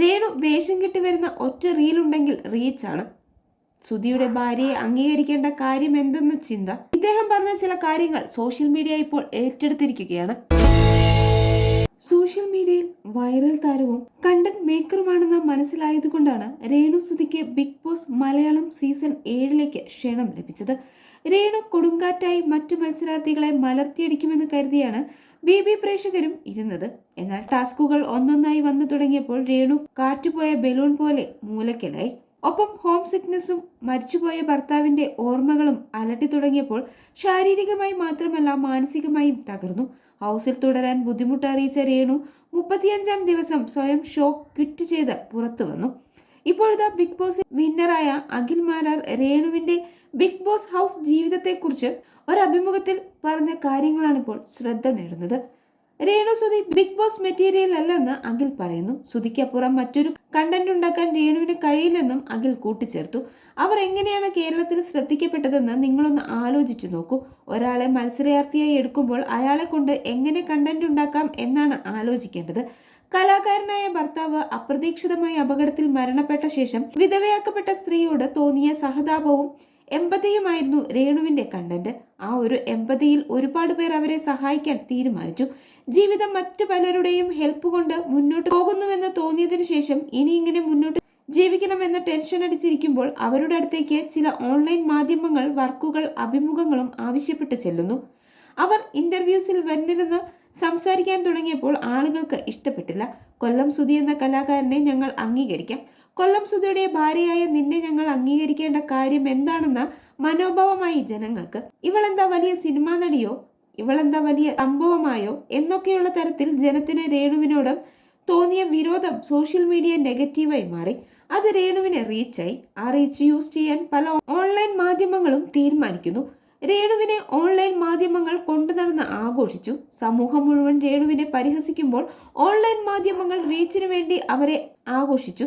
രേണു വേഷം കെട്ടി വരുന്ന ഒറ്റ റീലുണ്ടെങ്കിൽ റീച്ചാണ് സുധിയുടെ ഭാര്യയെ അംഗീകരിക്കേണ്ട കാര്യം എന്തെന്ന ചിന്ത. ഇദ്ദേഹം പറഞ്ഞ ചില കാര്യങ്ങൾ സോഷ്യൽ മീഡിയ ഇപ്പോൾ ഏറ്റെടുത്തിരിക്കുകയാണ്. സോഷ്യൽ മീഡിയയിൽ വൈറൽ താരവും കണ്ടന്റ് മേക്കറുമാണെന്ന് മനസ്സിലായതുകൊണ്ടാണ് രേണു സുധിക്ക് ബിഗ് ബോസ് മലയാളം സീസൺ ഏഴിലേക്ക് ക്ഷണം ലഭിച്ചത്. രേണു കൊടുങ്കാറ്റായി മറ്റു മത്സരാർത്ഥികളെ മലർത്തിയടിക്കുമെന്ന് കരുതിയാണ് ബി ബി പ്രേക്ഷകരും ഇരുന്നത്. എന്നാൽ ടാസ്കുകൾ ഒന്നൊന്നായി വന്നു തുടങ്ങിയപ്പോൾ രേണു കാറ്റുപോയ ബലൂൺ പോലെ മൂലക്കലായി. ഒപ്പം ഹോം സിക്നെസ്സും മരിച്ചുപോയ ഭർത്താവിന്റെ ഓർമ്മകളും അലട്ടി തുടങ്ങിയപ്പോൾ ശാരീരികമായി മാത്രമല്ല മാനസികമായും തകർന്നു. ഹൗസിൽ തുടരാൻ ബുദ്ധിമുട്ട് അറിയിച്ച രേണു മുപ്പത്തിയഞ്ചാം ദിവസം സ്വയം ഷോ ക്വിറ്റ് ചെയ്ത് പുറത്തു വന്നു. ഇപ്പോഴത്തെ ബിഗ് ബോസ് വിന്നറായ അഖിൽ മാരാർ രേണുവിന്റെ ബിഗ് ബോസ് ഹൗസ് ജീവിതത്തെക്കുറിച്ച് ഒരു അഭിമുഖത്തിൽ പറഞ്ഞ കാര്യങ്ങളാണ് ഇപ്പോൾ ശ്രദ്ധ നേടുന്നത്. Renu Sudhi Bigg Boss material അല്ലെന്ന് അഖിൽ പറയുന്നു. സുധിക്കപ്പുറം മറ്റൊരു കണ്ടന്റ് ഉണ്ടാക്കാൻ രേണുവിന് കഴിയില്ലെന്നും അഖിൽ കൂട്ടിച്ചേർത്തു. അവർ എങ്ങനെയാണ് കേരളത്തിൽ ശ്രദ്ധിക്കപ്പെട്ടതെന്ന് നിങ്ങളൊന്ന് ആലോചിച്ചു നോക്കൂ. ഒരാളെ മത്സരാർത്ഥിയായി എടുക്കുമ്പോൾ അയാളെ കൊണ്ട് എങ്ങനെ കണ്ടന്റ് ഉണ്ടാക്കാം എന്നാണ് ആലോചിക്കേണ്ടത്. കലാകാരനായ ഭർത്താവ് അപ്രതീക്ഷിതമായി അപകടത്തിൽ മരണപ്പെട്ട ശേഷം വിധവയാക്കപ്പെട്ട സ്ത്രീയോട് തോന്നിയ സഹതാപവും എമ്പതിയുമായിരുന്നു രേണുവിന്റെ കണ്ടന്റ് ആ ഒരു എമ്പതിയിൽ ഒരുപാട് പേർ അവരെ സഹായിക്കാൻ തീരുമാനിച്ചു. ജീവിതം മറ്റു പലരുടെയും ഹെൽപ്പ് കൊണ്ട് മുന്നോട്ട് പോകുന്നുവെന്ന് തോന്നിയതിനു ശേഷം ഇനി ഇങ്ങനെ മുന്നോട്ട് ജീവിക്കണമെന്ന് ടെൻഷൻ അടിച്ചിരിക്കുമ്പോൾ അവരുടെ അടുത്തേക്ക് ചില ഓൺലൈൻ മാധ്യമങ്ങൾ വർക്കുകൾ അഭിമുഖങ്ങളും ആവശ്യപ്പെട്ട് ചെല്ലുന്നു. അവർ ഇന്റർവ്യൂസിൽ വരുന്നില്ലെന്ന് സംസാരിക്കാൻ തുടങ്ങിയപ്പോൾ ആളുകൾക്ക് ഇഷ്ടപ്പെട്ടില്ല. കൊല്ലം സുധി എന്ന കലാകാരനെ ഞങ്ങൾ അംഗീകരിക്കാം. കൊല്ലം സുധിയുടെ ഭാര്യയായ നിന്നെ ഞങ്ങൾ അംഗീകരിക്കേണ്ട കാര്യം എന്താണെന്ന മനോഭാവമായി ജനങ്ങൾക്ക്. ഇവളെന്താ വലിയ സിനിമാ നടിയോ? ഇവളെന്താ വലിയ സംഭവമായോ? എന്നൊക്കെയുള്ള തരത്തിൽ ജനത്തിന് രേണുവിനോട് തോന്നിയ വിരോധം സോഷ്യൽ മീഡിയ നെഗറ്റീവായി മാറി. അത് രേണുവിനെ റീച്ചായി ആ റീച്ച് യൂസ് ചെയ്യാൻ പല ഓൺലൈൻ മാധ്യമങ്ങളും തീരുമാനിക്കുന്നു. രേണുവിനെ ഓൺലൈൻ മാധ്യമങ്ങൾ കൊണ്ടു നടന്ന് ആഘോഷിച്ചു. സമൂഹം മുഴുവൻ രേണുവിനെ പരിഹസിക്കുമ്പോൾ ഓൺലൈൻ മാധ്യമങ്ങൾ റീച്ചിനു വേണ്ടി അവരെ ആഘോഷിച്ചു.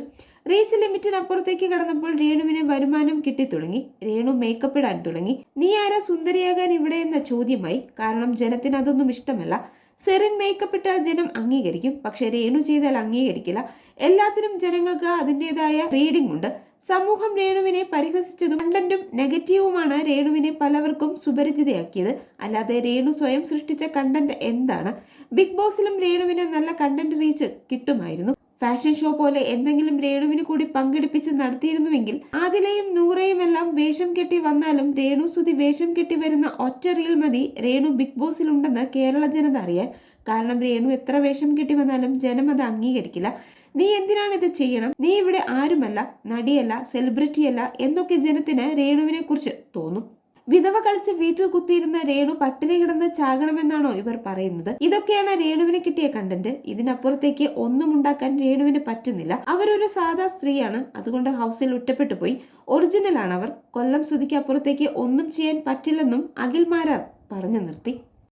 റീച്ച് ലിമിറ്റിനപ്പുറത്തേക്ക് കടന്നപ്പോൾ രേണുവിന് വരുമാനം കിട്ടിത്തുടങ്ങി. രേണു മേക്കപ്പ് ഇടാൻ തുടങ്ങി. നീ ആരാ സുന്ദരിയാകാൻ ഇവിടെ? എന്ന ചോദ്യമായി. കാരണം ജനത്തിന് അതൊന്നും ഇഷ്ടമല്ല. സെറിൻ മേക്കപ്പ് ഇട്ടാൽ ജനം അംഗീകരിക്കും. പക്ഷെ രേണു ചെയ്താൽ അംഗീകരിക്കില്ല. എല്ലാത്തിനും ജനങ്ങൾക്ക് അതിന്റെതായ റീഡിംഗ് ഉണ്ട്. സമൂഹം രേണുവിനെ പരിഹസിച്ചതും കണ്ടന്റും നെഗറ്റീവുമാണ് രേണുവിനെ പലവർക്കും സുപരിചിതയാക്കിയത്. അല്ലാതെ രേണു സ്വയം സൃഷ്ടിച്ച കണ്ടന്റ് എന്താണ്? ബിഗ് ബോസിലും രേണുവിന് നല്ല കണ്ടന്റ് റീച്ച് കിട്ടുമായിരുന്നു. ഫാഷൻ ഷോ പോലെ എന്തെങ്കിലും രേണുവിന് കൂടി പങ്കെടുപ്പിച്ച് നടത്തിയിരുന്നുവെങ്കിൽ ആദിലയും നൂറയും എല്ലാം വേഷം കെട്ടി വന്നാലും രേണു സുതി വേഷം കെട്ടി വരുന്ന ഒറ്റ റീൽ മതി. രേണു ബിഗ് ബോസിൽ ബോസിലുണ്ടെന്ന് കേരള ജനത അറിയാൻ. കാരണം രേണു എത്ര വേഷം കെട്ടി വന്നാലും ജനം അത് അംഗീകരിക്കില്ല. നീ എന്തിനാണ് ഇത് ചെയ്യണം? നീ ഇവിടെ ആരുമല്ല നടിയല്ല സെലിബ്രിറ്റിയല്ല എന്നൊക്കെ ജനത്തിന് രേണുവിനെ കുറിച്ച് തോന്നും. വിധവ കളിച്ച് വീട്ടിൽ കുത്തിയിരുന്ന രേണു പട്ടിണി കിടന്ന് ചാകണമെന്നാണോ ഇവർ പറയുന്നത്? ഇതൊക്കെയാണ് രേണുവിന് കിട്ടിയ കണ്ടന്റ് ഇതിനപ്പുറത്തേക്ക് ഒന്നും ഉണ്ടാക്കാൻ രേണുവിന് പറ്റുന്നില്ല. അവരൊരു സാധാ സ്ത്രീയാണ്. അതുകൊണ്ട് ഹൗസിൽ ഒറ്റപ്പെട്ടു പോയി. ഒറിജിനലാണ് അവർ കൊല്ലം സുതിക്ക് അപ്പുറത്തേക്ക് ഒന്നും ചെയ്യാൻ പറ്റില്ലെന്നും അഖിൽ മാരാർ പറഞ്ഞു നിർത്തി.